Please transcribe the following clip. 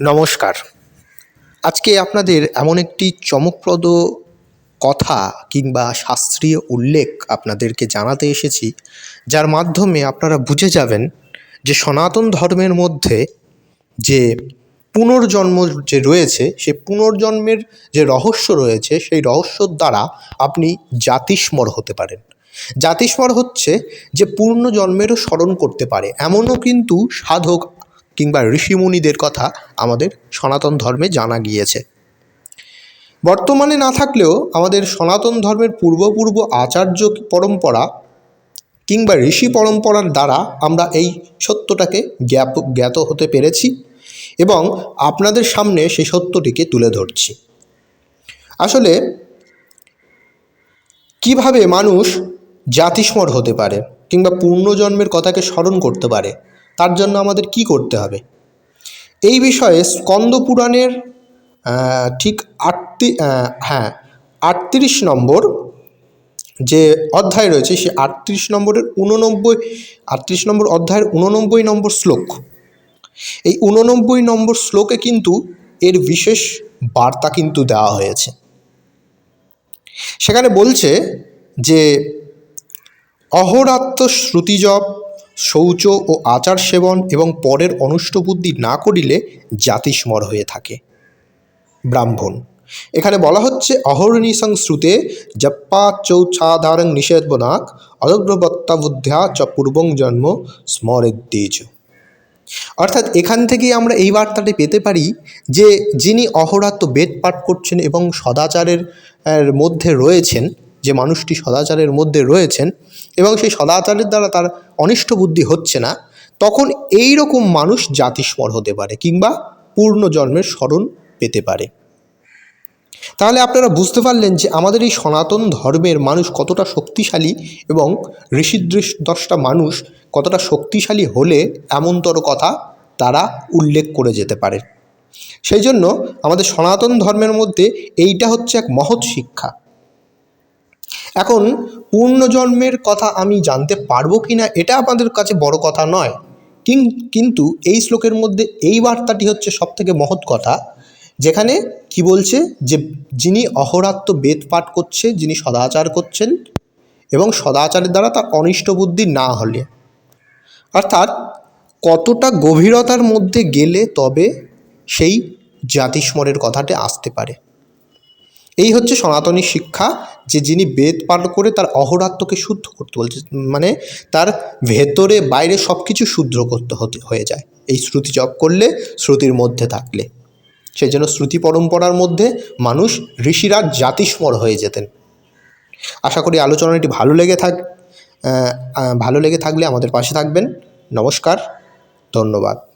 নমস্কার। আজকে আপনাদের এমন একটি চমকপ্রদ কথা কিংবা শাস্ত্রীয় উল্লেখ আপনাদেরকে জানাতে এসেছি, যার মাধ্যমে আপনারা বুঝে যাবেন যে সনাতন ধর্মের মধ্যে যে পুনর্জন্ম যে রয়েছে, সে পুনর্জন্মের যে রহস্য রয়েছে, সেই রহস্যর দ্বারা আপনি জাতিস্মর হতে পারেন। জাতিস্মর হচ্ছে যে পূর্ণ জন্মেরও স্মরণ করতে পারে। এমনও কিন্তু সাধক কিংবা ঋষিমুনিদের কথা আমাদের সনাতন ধর্মে জানা গিয়েছে। বর্তমানে না থাকলেও আমাদের সনাতন ধর্মের পূর্বপূর্ব আচার্য পরম্পরা কিংবা ঋষি পরম্পরার দ্বারা আমরা এই সত্যটাকে জ্ঞাপ, জ্ঞাত হতে পেরেছি এবং আপনাদের সামনে সেই সত্যটিকে তুলে ধরছি। আসলে কীভাবে মানুষ জাতিস্মর হতে পারে কিংবা পূর্ণজন্মের কথাকে স্মরণ করতে পারে তার জন্য আমাদের কি করতে হবে? এই বিষয়ে স্কন্দ পুরাণের ঠিক আটতি হ্যাঁ আটত্রিশ নম্বর যে অধ্যায় রয়েছে সে আটত্রিশ নম্বরের উননব্বই আটত্রিশ নম্বর অধ্যায়ের উননব্বই নম্বর শ্লোক। এই উননব্বই নম্বর শ্লোকে কিন্তু এর বিশেষ বার্তা কিন্তু দেওয়া হয়েছে। সেখানে বলছে যে অহরাত্ম শ্রুতিজপ শৌচ ও আচার সেবন এবং পরের অনুষ্ট বুদ্ধি না করিলে জাতিস্মর হয়ে থাকে। ব্রাহ্মণ। এখানে বলা হচ্ছে অহর্নিসং শ্রুতে জপ্পা চৌচ্ছাধারং নিষেধবনাক অদগ্রবত্তা বুদ্ধ্যা চ পূর্বং জন্ম স্মরের স্মরেদ্দেজ অর্থাৎ এখান থেকেই আমরা এই বার্তাটি পেতে পারি যে, যিনি অহরাত্ম বেদ পাঠ করছেন এবং সদাচারের মধ্যে রয়েছেন যে মানুষটি সদাচারের মধ্যে রয়েছেন এবং সেই সদাচারের দ্বারা তার অনিষ্ট বুদ্ধি হচ্ছে না, তখন এই রকম মানুষ জাতিস্মর হতে পারে কিংবা পূর্ণ জন্মের স্মরণ পেতে পারে। তাহলে আপনারা বুঝতে পারলেন যে আমাদের এই সনাতন ধর্মের মানুষ কতটা শক্তিশালী এবং ঋষিদৃশ দশটা মানুষ কতটা শক্তিশালী হলে এমনতর কথা তারা উল্লেখ করে যেতে পারে। সেই জন্য আমাদের সনাতন ধর্মের মধ্যে এইটা হচ্ছে এক মহৎ শিক্ষা। এখন পূর্ণজন্মের কথা আমি জানতে পারব কি না এটা আমাদের কাছে বড় কথা নয়। কিন- কিন্তু এই শ্লোকের মধ্যে এই বার্তাটি হচ্ছে সবথেকে মহৎ কথা, যেখানে কি বলছে যে যিনি অহরাত্ম বেদ পাঠ করছে, যিনি সদাচার করছেন এবং সদাচারের দ্বারা তার অনিষ্ট বুদ্ধি না হলে। অর্থাৎ কতটা গভীরতার মধ্যে গেলে তবে সেই জাতিস্মরের কথাটি আসতে পারে। এই হচ্ছে সনাতনী শিক্ষা যে যিনি বেদ পাঠ করে তার অহরাত্মকে শুদ্ধ করতে বলছে মানে তার ভেতরে, বাইরে সব কিছু শুদ্ধ করতে হতে, হয়ে যায়। এই শ্রুতি জপ করলে, শ্রুতির মধ্যে থাকলে। সেই জন্য শ্রুতি পরম্পরার মধ্যে মানুষ ঋষিরা জাতিস্মর হয়ে যেতেন। আশা করি আলোচনাটি ভালো লেগে থাক ভালো লেগে থাকলে আমাদের পাশে থাকবেন। নমস্কার, ধন্যবাদ।